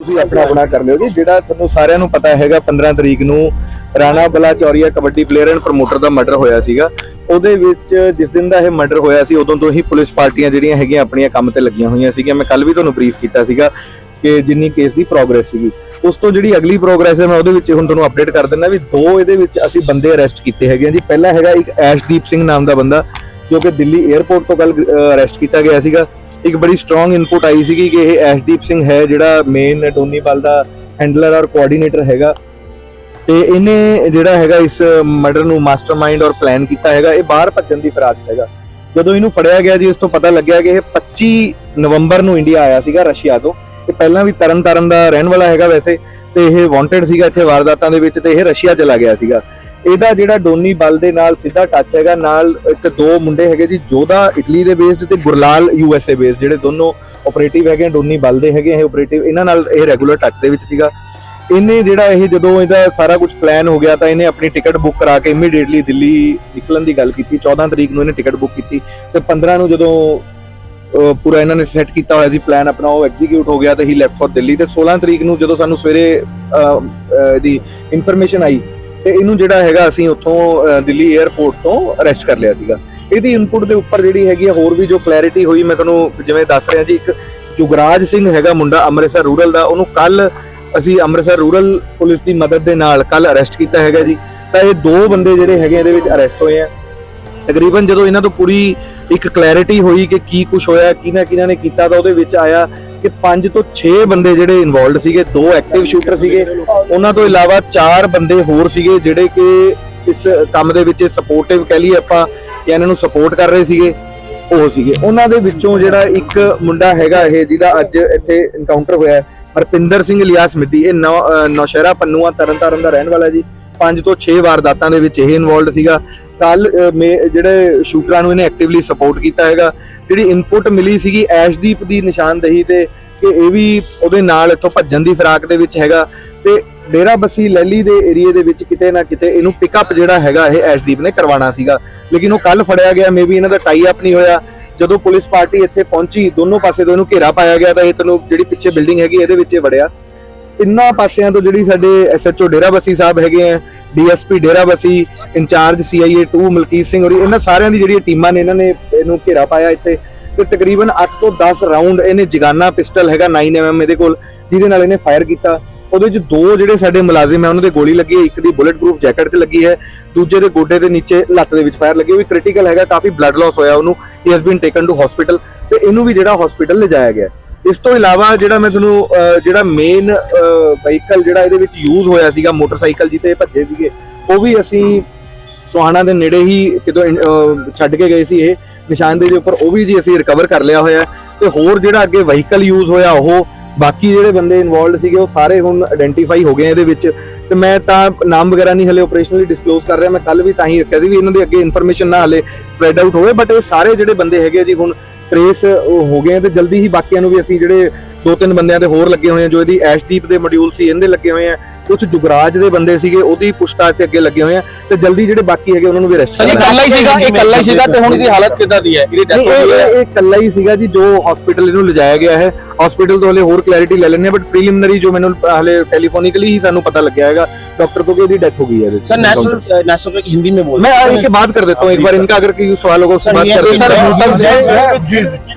ਤੁਸੀਂ ਆਪਣਾ ਆਪਣਾ ਕਰ ਲਿਓ ਜੀ। ਜਿਹੜਾ ਤੁਹਾਨੂੰ ਸਾਰਿਆਂ ਨੂੰ ਪਤਾ ਹੈਗਾ 15 ਤਰੀਕ ਨੂੰ Rana Balachauria kabaddi player and promoter the murder ਹੋਇਆ ਸੀਗਾ। ਉਹਦੇ ਵਿੱਚ ਜਿਸ ਦਿਨ ਦਾ ਇਹ ਮਰਡਰ ਹੋਇਆ ਸੀ, ਉਦੋਂ ਤੋਂ ਹੀ ਪੁਲਿਸ ਪਾਰਟੀਆਂ ਜਿਹੜੀਆਂ ਹੈਗੀਆਂ ਆਪਣੀਆਂ ਕੰਮ ਤੇ ਲੱਗੀਆਂ ਹੋਈਆਂ ਸੀਗੀਆਂ। ਮੈਂ ਕੱਲ ਵੀ ਤੁਹਾਨੂੰ ਬਰੀਫ ਕੀਤਾ ਸੀਗਾ ਕਿ ਜਿੰਨੀ ਕੇਸ ਦੀ ਪ੍ਰੋਗਰੈਸ ਸੀਗੀ। ਉਸ ਤੋਂ ਜਿਹੜੀ ਅਗਲੀ ਪ੍ਰੋਗਰੈਸ ਹੈ, ਮੈਂ ਉਹਦੇ ਵਿੱਚ ਹੁਣ ਤੁਹਾਨੂੰ ਅਪਡੇਟ ਕਰ ਦਿੰਦਾ ਵੀ ਦੋ ਇਹਦੇ ਵਿੱਚ ਅਸੀਂ ਬੰਦੇ ਅਰੈਸਟ ਕੀਤੇ ਹੈਗੇ ਆ ਜੀ। ਪਹਿਲਾ ਹੈਗਾ ਇੱਕ ਐਸ਼ਦੀਪ ਸਿੰਘ ਨਾਮ ਦਾ ਬੰਦਾ। ਜੋ ਕਿ ਦਿੱਲੀ 에ਅਰਪੋਰਟ ਤੋਂ ਕੱਲ ਅਰੈਸਟ ਕੀਤਾ ਗਿਆ ਸੀਗਾ। ਇੱਕ ਬੜੀ ਸਟਰੋਂਗ ਇਨਪੁਟ ਆਈ ਸੀਗੀ ਕਿ ਇਹ ਐਸ਼ਦੀਪ ਸਿੰਘ ਹੈ, ਜਿਹੜਾ ਮੇਨ ਡੋਨੀਵਾਲ ਦਾ ਹੈਂਡਲਰ ਔਰ ਕੋਆਰਡੀਨੇਟਰ ਹੈਗਾ। ਤੇ ਇਹਨੇ ਜਿਹੜਾ ਹੈਗਾ ਇਸ ਮਰਡਰ ਨੂੰ ਮਾਸਟਰਮਾਈਂਡ ਔਰ ਪਲਾਨ ਕੀਤਾ ਹੈਗਾ। ਇਹ ਬਾਹਰ ਭੱਜਣ ਦੀ ਫਰਾਰ 'ਚ ਹੈਗਾ। ਜਦੋਂ ਇਹਨੂੰ ਫੜਿਆ ਗਿਆ ਜੀ ਇਸ ਤੋਂ ਪਤਾ ਲੱਗਿਆ ਕਿ ਇਹ 25 ਨਵੰਬਰ ਨੂੰ ਇੰਡੀਆ ਆਇਆ ਸੀਗਾ, ਰਸ਼ੀਆ ਤੋਂ। ਇਹ ਪਹਿਲਾਂ ਵੀ ਤਰਨ ਤਾਰਨ ਦਾ ਰਹਿਣ ਵਾਲਾ ਹੈਗਾ ਵੈਸੇ, ਤੇ ਇਹ ਵਾਂਟਡ ਸੀਗਾ ਇੱਥੇ ਵਾਰਦਾਤਾਂ ਦੇ ਵਿੱਚ, ਤੇ ਇਹ ਰਸ਼ੀਆ ਚਲਾ ਗਿਆ ਸੀਗਾ। ਇਹਦਾ ਜਿਹੜਾ ਡੋਨੀ ਬਲ ਦੇ ਨਾਲ ਸਿੱਧਾ ਟੱਚ ਹੈਗਾ ਨਾਲ ਇੱਕ ਦੋ ਮੁੰਡੇ ਹੈਗੇ ਜੀ ਜੋਧਾ ਇਟਲੀ ਦੇ ਬੇਸਡ ਤੇ Gurlal U S A based ਜਿਹੜੇ ਦੋਨੋਂ ਆਪਰੇਟਿਵ ਹੈਗੇ ਡੋਨੀ ਬਲ ਦੇ ਹੈਗੇ ਇਹ ਆਪਰੇਟਿਵ ਇਹਨਾਂ ਨਾਲ ਇਹ ਰੈਗੂਲਰ ਟੱਚ ਦੇ ਵਿੱਚ ਸੀਗਾ। ਇਹਨੇ ਜਿਹੜਾ ਇਹ ਜਦੋਂ ਇਹਦਾ ਸਾਰਾ ਕੁਝ ਪਲਾਨ ਹੋ ਗਿਆ ਤਾਂ ਇਹਨੇ ਆਪਣੀ ਟਿਕਟ ਬੁੱਕ ਕਰਾ ਕੇ ਇਮੀਡੀਏਟਲੀ ਦਿੱਲੀ ਨਿਕਲਣ ਦੀ ਗੱਲ ਕੀਤੀ। 14 ਤਰੀਕ ਨੂੰ ਇਹਨੇ ਟਿਕਟ ਬੁੱਕ ਕੀਤੀ ਤੇ 15 ਨੂੰ ਜਦੋਂ ਪੂਰਾ ਇਹਨਾਂ ਨੇ ਸੈੱਟ ਕੀਤਾ ਹੋਇਆ ਸੀ ਪਲਾਨ ਆਪਣਾ ਉਹ ਐਗਜ਼ੀਕਿਊਟ ਹੋ ਗਿਆ ਤੇ ਹੀ ਲੈਫਟ ਫॉर ਦਿੱਲੀ ਤੇ 16 ਤਰੀਕ ਨੂੰ ਜਦੋਂ ਸਾਨੂੰ ਸਵੇਰੇ ਅਹ, ਇਹਦੀ ਇਨਫੋਰਮੇਸ਼ਨ ਆਈ ਤੇ ਇਹਨੂੰ ਜਿਹੜਾ ਹੈਗਾ ਅਸੀਂ ਉੱਥੋਂ ਦਿੱਲੀ 에ਅਰਪੋਰਟ ਤੋਂ ਅਰੈਸਟ ਕਰ ਲਿਆ ਸੀਗਾ। ਇਹਦੀ ਇਨਪੁਟ ਦੇ ਉੱਪਰ ਜਿਹੜੀ ਹੈਗੀ ਹੋਰ ਵੀ ਜੋ ਕਲੈਰਿਟੀ ਹੋਈ, ਮੈਂ ਤੁਹਾਨੂੰ ਜਿਵੇਂ ਦੱਸ ਰਿਹਾ ਜੀ, ਇੱਕ ਜੁਗਰਾਜ ਸਿੰਘ ਹੈਗਾ ਮੁੰਡਾ ਅੰਮ੍ਰਿਤਸਰ ਰੂਰਲ ਦਾ, ਉਹਨੂੰ ਕੱਲ ਅਸੀਂ ਅੰਮ੍ਰਿਤਸਰ ਰੂਰਲ ਪੁਲਿਸ ਦੀ ਮਦਦ ਦੇ ਨਾਲ ਕੱਲ ਅਰੈਸਟ ਕੀਤਾ ਹੈਗਾ ਜੀ। ਤਾਂ ਇਹ ਦੋ ਬੰਦੇ ਜਿਹੜੇ ਹੈਗੇ ਇਹਦੇ ਵਿੱਚ ਅਰੈਸਟ ਹੋਏ ਆ। ਤਕਰੀਬਨ ਜਦੋਂ ਇਹਨਾਂ ਤੋਂ ਪੂਰੀ ਇੱਕ ਕਲੈਰਿਟੀ ਹੋਈ ਕਿ ਕੀ ਕੁਝ ਹੋਇਆ ਕਿਹਨਾਂ ਕਿਹਨਾਂ ਨੇ ਕੀਤਾ, ਤਾਂ ਉਹਦੇ ਵਿੱਚ ਆਇਆ ਕਿ 5 ਤੋਂ 6 ਬੰਦੇ ਜਿਹੜੇ ਇਨਵੋਲਡ ਸੀਗੇ, ਦੋ ਐਕਟਿਵ ਸ਼ੂਟਰ ਸੀਗੇ। ਉਹਨਾਂ ਤੋਂ ਇਲਾਵਾ 4 ਬੰਦੇ ਹੋਰ ਸੀਗੇ ਜਿਹੜੇ ਕਿ ਇਸ ਕੰਮ ਦੇ ਵਿੱਚ ਸਪੋਰਟਿਵ ਕਹਿ ਲਈਏ ਆਪਾਂ ਕਿ ਇਹਨਾਂ ਨੂੰ ਸਪੋਰਟ ਕਰ ਰਹੇ ਸੀਗੇ, ਉਹ ਸੀਗੇ। ਉਹਨਾਂ ਦੇ ਵਿੱਚੋਂ ਜਿਹੜਾ ਇੱਕ ਮੁੰਡਾ ਹੈਗਾ ਇਹ, ਜਿਹਦਾ ਅੱਜ ਇੱਥੇ ਇਨਕਾਊਂਟਰ ਹੋਇਆ ਹਰਪਿੰਦਰ ਸਿੰਘ ਲਿਆਸ ਮਿੱਦੀ ਇਹ ਨੌ- ਅਹ ਨੌਸ਼ਹਿਰਾ ਪੰਨੂਆ ਤਰਨਤਾਰਨ ਦਾ ਰਹਿਣ ਵਾਲਾ ਜੀ। 5 ਤੋਂ 6 ਵਾਰਦਾਤਾਂ ਦੇ ਵਿੱਚ ਇਹ ਇਨਵੋਲਡ ਸੀਗਾ। ਕੱਲ ਜਿਹੜੇ ਸ਼ੂਟਰਾਂ ਨੂੰ ਇਹਨੇ ਐਕਟਿਵਲੀ ਸਪੋਰਟ ਕੀਤਾ ਹੈਗਾ, ਜਿਹੜੀ ਇਨਪੁਟ ਮਿਲੀ ਸੀਗੀ ਐਸ਼ਦੀਪ ਦੀ ਨਿਸ਼ਾਨਦੇਹੀ ਤੇ ਕਿ ਇਹ ਵੀ ਉਹਦੇ ਨਾਲ ਇੱਥੋਂ ਭੱਜਣ ਦੀ ਫਿਰਾਕ ਦੇ ਵਿੱਚ ਹੈਗਾ ਤੇ ਡੇਰਾ ਬੱਸੀ ਲੈਲੀ ਦੇ ਏਰੀਏ ਦੇ ਵਿੱਚ ਕਿਤੇ ਨਾ ਕਿਤੇ ਇਹਨੂੰ ਪਿਕਅਪ ਜਿਹੜਾ ਹੈਗਾ ਇਹ ਐਸ਼ਦੀਪ ਨੇ ਕਰਵਾਉਣਾ ਸੀਗਾ। ਲੇਕਿਨ ਉਹ ਕੱਲ ਫੜਿਆ ਗਿਆ ਮੇਬੀ ਇਹਨਾਂ ਦਾ ਟਾਈ ਅਪ ਨਹੀਂ ਹੋਇਆ। ਜਦੋਂ ਪੁਲਿਸ ਪਾਰਟੀ ਇੱਥੇ ਪਹੁੰਚੀ, ਦੋਨੋਂ ਪਾਸੇ ਤੋਂ ਇਹਨੂੰ ਘੇਰਾ ਪਾਇਆ ਗਿਆ ਤਾਂ ਇਹ ਤੈਨੂੰ ਜਿਹੜੀ ਪਿੱਛੇ ਬਿਲਡਿੰਗ ਹੈਗੀ, ਇਹਦੇ ਵਿੱਚ ਇਹ ਵੜਿਆ। ਤਿੰਨਾਂ ਪਾਸਿਆਂ ਤੋਂ ਜਿਹੜੀ ਸਾਡੇ ਐਸਐਚਓ ਡੇਰਾ ਬੱਸੀ ਸਾਹਿਬ ਹੈਗੇ ਆ DSP Dera Bassi in-charge CIA 2 Malkit Singh ਹੋਰੀ ਇਹਨਾਂ ਸਾਰਿਆਂ ਦੀ ਜਿਹੜੀ ਟੀਮਾਂ ਨੇ ਇਹਨਾਂ ਨੇ ਇਹਨੂੰ ਘੇਰਾ ਪਾਇਆ ਇੱਥੇ ਤੇ ਤਕਰੀਬਨ 8 ਤੋਂ 10 ਰਾਉਂਡ ਇਹਨੇ ਜਗਾਨਾ ਪਿਸਟਲ ਹੈਗਾ 9mm ਇਹਦੇ ਕੋਲ, ਜਿਹਦੇ ਨਾਲ ਇਹਨੇ ਫਾਇਰ ਕੀਤਾ। ਉਹਦੇ 'ਚ ਦੋ ਜਿਹੜੇ ਸਾਡੇ ਮੁਲਾਜ਼ਮ ਹੈ ਉਹਨਾਂ ਦੇ ਗੋਲੀ ਲੱਗੀ ਇੱਕ ਦੀ ਬੁਲੇਟ ਪ੍ਰੂਫ ਜੈਕਟ 'ਚ ਲੱਗੀ ਹੈ, ਦੂਜੇ ਦੇ ਗੋਡੇ ਦੇ ਨੀਚੇ ਲੱਤ ਦੇ ਵਿੱਚ ਫਾਇਰ ਲੱਗੀ ਵੀ ਕ੍ਰਿਟੀਕਲ ਹੈਗਾ, ਕਾਫੀ ਬਲੱਡ ਲਾਸ ਹੋਇਆ ਉਹਨੂੰ he has been taken to hospital ਤੇ ਇਹਨੂੰ ਵੀ ਜਿਹੜਾ ਹਸਪੀਟਲ ਲਿਜਾਇਆ ਗਿਆ। ਇਸ ਤੋਂ ਇਲਾਵਾ ਜਿਹੜਾ ਮੈਂ ਤੁਹਾਨੂੰ ਜਿਹੜਾ ਮੇਨ ਵਹੀਕਲ ਜਿਹੜਾ ਇਹਦੇ ਵਿੱਚ ਯੂਜ਼ ਹੋਇਆ ਸੀਗਾ ਮੋਟਰਸਾਈਕਲ ਜਿੱਤੇ ਭੱਜੇ ਸੀਗੇ, ਉਹ ਵੀ ਅਸੀਂ ਸੁਹਾਣਾ ਦੇ ਨੇੜੇ ਹੀ ਕਿਤੋਂ ਛੱਡ ਕੇ ਗਏ ਸੀ ਇਹ। ਨਿਸ਼ਾਨ ਦੇ ਉੱਪਰ ਉਹ ਵੀ ਜੀ ਅਸੀਂ ਰਿਕਵਰ ਕਰ ਲਿਆ ਹੋਇਆ ਤੇ ਹੋਰ ਜਿਹੜਾ ਅੱਗੇ ਵਹੀਕਲ ਯੂਜ਼ ਹੋਇਆ, ਉਹ ਬਾਕੀ ਜਿਹੜੇ ਬੰਦੇ ਇਨਵੋਲਡ ਸੀਗੇ, ਉਹ ਸਾਰੇ ਹੁਣ ਆਇਡੈਂਟੀਫਾਈ ਹੋ ਗਏ ਇਹਦੇ ਵਿੱਚ। ਤੇ ਮੈਂ ਤਾਂ ਨਾਮ ਵਗੈਰਾ ਨਹੀਂ ਹਲੇ ਆਪਰੇਸ਼ਨਲੀ ਡਿਸਕਲੋਜ਼ ਕਰ ਰਿਹਾ, ਮੈਂ ਕੱਲ ਵੀ ਤਾਂ ਹੀ ਰੱਖਿਆ ਸੀ ਵੀ ਇਹਨਾਂ ਦੇ ਅੱਗੇ ਇਨਫੋਰਮੇਸ਼ਨ ਨਾ ਹਲੇ ਸਪਰੈਡ ਆਊਟ ਹੋਵੇ ਬਟ ਇਹ ਸਾਰੇ ਜਿਹੜੇ ਬੰਦੇ ਹੈਗੇ ਜੀ ਹੁਣ ਟ੍ਰੇਸ ਹੋ ਗਏ ਤੇ ਜਲਦੀ ਹੀ ਬਾਕੀਆਂ ਨੂੰ ਵੀ ਅਸੀਂ ਜਿਹੜੇ ਦੋ ਤਿੰਨ ਬੰਦਿਆਂ ਦੇ ਹੋਰ ਲੱਗੇ ਹੋਏ ਆ ਜੋ ਇਹਦੀ ਐਸ਼ਦੀਪ ਦੇ ਮੋਡਿਊਲ ਸੀ ਇਹਦੇ ਲੱਗੇ ਹੋਏ ਆ ਕੁਝ ਜੁਗਰਾਜ ਦੇ ਬੰਦੇ ਸੀਗੇ ਉਹਦੀ ਪੁਸ਼ਤਾਛ ਤੇ ਅੱਗੇ ਲੱਗੇ ਹੋਏ ਆ ਤੇ ਜਲਦੀ ਜਿਹੜੇ ਬਾਕੀ ਹੈਗੇ ਉਹਨਾਂ ਨੂੰ ਵੀ ਅਰੈਸਟ ਸਰ ਇਹ ਇਕੱਲਾ ਹੀ ਸੀਗਾ ਇਹ ਇਕੱਲਾ ਹੀ ਸੀਗਾ ਤੇ ਹੁਣ ਇਹਦੀ ਹਾਲਤ ਕਿਦਾਂ ਦੀ ਹੈ ਇਹਦੀ ਡੈਥ ਨਹੀਂ ਹੋ ਇਹ ਗਈ ਹੈ ਇਹ- ਇਹ ਇਕੱਲਾ ਹੀ ਸੀਗਾ ਜੀ ਜੋ ਹਸਪੀਟਲ ਇਹਨੂੰ ਲਿਜਾਇਆ ਗਿਆ ਹੈ ਹਸਪੀਟਲ ਤੋਂ ਹਲੇ ਹੋਰ ਕਲੈਰਿਟੀ ਲੈ ਲੈਣੇ ਬਟ ਪ੍ਰੀਲਿਮਿਨਰੀ ਜੋ ਮੈਨੂੰ ਹਲੇ ਟੈਲੀਫੋਨਿਕਲੀ ਹੀ ਸਾਨੂੰ ਪਤਾ ਲੱਗਿਆ ਹੈਗਾ डॉक्टर को कि यदि डेथ हो गई है सर नेशनल नेशनल में हिंदी में बोल मैं एक बात कर देता हूँ एक बार इनका अगर कोई सवाल होगा उससे सर, बात ये करते तो सर, हैं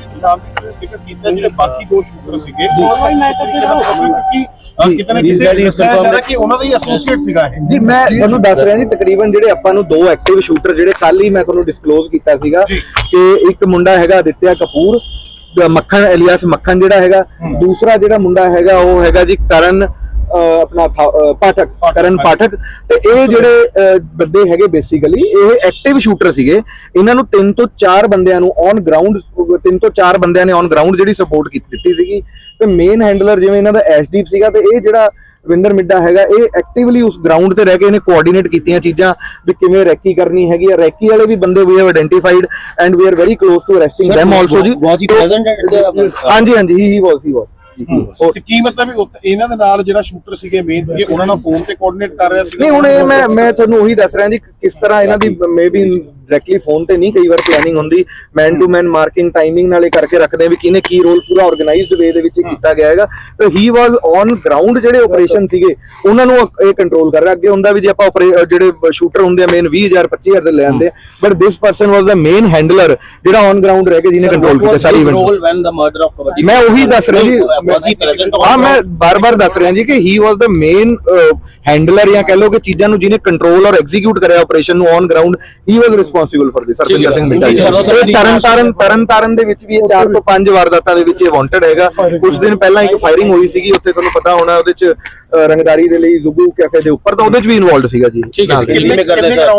ਮੈਂ ਤੁਹਾਨੂੰ ਦੱਸ ਰਿਹਾ ਜੀ ਤਕਰੀਬਨ ਕੱਲ ਹੀ ਮੈਂ ਸੀਗਾ ਕਿ ਇੱਕ ਮੁੰਡਾ ਹੈਗਾ ਅਦਿੱਤਿਆ ਕਪੂਰ ਮੱਖਣ ਐਲੀਆਸ ਮੱਖਣ ਜਿਹੜਾ ਹੈਗਾ ਦੂਸਰਾ ਜਿਹੜਾ ਮੁੰਡਾ ਹੈਗਾ ਉਹ ਹੈਗਾ ਜੀ ਕਰਨ ਆਪਣਾ ਪਾਠਕ ਕਰਨ ਪਾਠਕ। ਤੇ ਇਹ ਜਿਹੜੇ ਬੰਦੇ ਹੈਗੇ ਬੇਸਿਕਲੀ ਇਹ ਐਕਟਿਵ ਸ਼ੂਟਰ ਸੀਗੇ। ਇਹਨਾਂ ਨੂੰ ਤਿੰਨ ਤੋਂ ਚਾਰ ਬੰਦਿਆਂ ਨੂੰ ਔਨ ਗਰਾਊਂਡ ਤਿੰਨ ਤੋਂ ਚਾਰ ਬੰਦਿਆਂ ਨੇ ਔਨ ਗਰਾਊਂਡ ਜਿਹੜੀ ਸਪੋਰਟ ਕੀਤੀ ਦਿੱਤੀ ਸੀਗੀ। ਤੇ ਮੇਨ ਹੈਂਡਲਰ ਜਿਵੇਂ ਇਹਨਾਂ ਦਾ ਐਸ਼ਦੀਪ ਸੀਗਾ ਤੇ ਇਹ ਜਿਹੜਾ ਰਵਿੰਦਰ ਮਿੱਡਾ ਹੈਗਾ ਇਹ ਐਕਟਿਵਲੀ ਉਸ ਗਰਾਊਂਡ ਤੇ ਰਹਿ ਕੇ ਇਹਨੇ ਕੋਆਰਡੀਨੇਟ ਕੀਤੀਆਂ ਚੀਜ਼ਾਂ ਵੀ ਕਿਵੇਂ ਰੈਕੀ ਕਰਨੀ ਹੈਗੀ ਆ। ਰੈਕੀ ਵਾਲੇ ਵੀ ਬੰਦੇ we have identified and we are very close to arresting them also ਜੀ। ਹਾਂਜੀ ਹਾਂਜੀ ਹੀ ਹੀ ਵਾਸ ਹੀ ਵਾਸ ਤੇ ਕੀ ਮਤਲਬ ਵੀ ਉੱਥੇ ਇਹਨਾਂ ਦੇ ਨਾਲ ਜਿਹੜਾ ਸ਼ੂਟਰ ਸੀਗੇ ਮੇਨ ਸੀਗੇ ਉਹਨਾਂ ਨਾਲ ਫੋਨ ਤੇ ਕੋਆਰਡੀਨੇਟ ਕਰ ਰਿਹਾ ਸੀਗਾ? ਨਹੀਂ ਹੁਣ ਇਹ ਮੈਂ ਮੈਂ ਤੁਹਾਨੂੰ ਉਹੀ ਦੱਸ ਰਿਹਾ ਜੀ ਕਿਸ ਤਰ੍ਹਾਂ ਇਹਨਾਂ ਦੀ ਮੇਬੀ ਡਾਇਰੈਕਟਲੀ ਫੋਨ ਤੇ ਨਹੀਂ ਕਈ ਵਾਰ ਪਲੈਨਿੰਗ ਹੁੰਦੀ। Man to man marking timing ਨਾਲੇ ਕਰਕੇ ਰੱਖਦੇ ਆ ਵੀ ਕਿਹਨੇ ਕੀ ਰੋਲ ਪੂਰਾ ਆਰਗੇਨਾਈਜ਼ਡ ਵੇ ਦੇ ਵਿੱਚ ਕੀਤਾ ਗਿਆ ਹੈਗਾ। ਤਾਂ ਹੀ ਵਾਸ ਔਨ ਗਰਾਊਂਡ ਜਿਹੜੇ ਆਪਰੇਸ਼ਨ ਸੀਗੇ ਉਹਨਾਂ ਨੂੰ ਇਹ ਕੰਟਰੋਲ ਕਰ ਰਿਹਾ। ਅੱਗੇ ਹੁੰਦਾ ਵੀ ਜੇ ਆਪਾਂ ਜਿਹੜੇ ਸ਼ੂਟਰ ਹੁੰਦੇ ਆ ਮੇਨ 20000 25000 ਦੇ ਲੈ ਆਉਂਦੇ ਆ। But this person was the main handler ਜਿਹੜਾ ਔਨ ਗਰਾਊਂਡ ਰਹਿ ਕੇ ਜਿਹਨੇ ਕੰਟਰੋਲ ਕੀਤਾ ਸਾਰੀ event role when the murder of kabaddi ਮੈਂ ਉਹੀ ਦੱਸ ਰਿਹਾ ਜੀ। ਹਾਂ ਮੈਂ? ਬਾਰ-ਬਾਰ ਦੱਸ ਰਿਹਾ ਜੀ ਕਿ ਹੀ ਵਾਸ ਦਾ ਮੇਨ ਹੈਂਡਲਰ ਜਾਂ ਕਹਿ ਲਓ ਕਿ ਚੀਜ਼ਾਂ ਨੂੰ ਜਿਹਨੇ ਕੰਟਰੋਲ ਔਰ ਐਗਜ਼ੀਕਿਊਟ ਕਰਿਆ ਆਪਰੇਸ਼ਨ ਨੂੰ on ground he was responsible for this sarpanch Singh Mitta ji. ਤੁਸੀਂ ਚਲੋ ਸਰ ਇਹ ਤਰਨ ਤਾਰਨ ਤਰਨ ਤਾਰਨ ਦੇ ਵਿੱਚ ਵੀ ਇਹ 4 ਤੋਂ 5 ਵਾਰਦਾਤਾਂ ਦੇ ਵਿੱਚ ਇਹ ਵਾਂਟਡ ਹੈਗਾ। ਕੁਝ ਦਿਨ ਪਹਿਲਾਂ ਇੱਕ ਫਾਇਰਿੰਗ ਹੋਈ ਸੀਗੀ ਉੱਥੇ ਤੁਹਾਨੂੰ ਪਤਾ ਹੋਣਾ ਉਹਦੇ ਚ ਅ, ਰੰਗਦਾਰੀ ਦੇ ਲਈ ਜ਼ੁਗੂ ਕੈਫੇ ਦੇ ਉੱਪਰ ਤਾਂ ਉਹਦੇ ਚ ਵੀ ਇਨਵੋਲਡ ਸੀਗਾ ਜੀ। ਠੀਕ ਹੈ। ਕਿੰਨੇ ਕਰਦੇ ਸਰ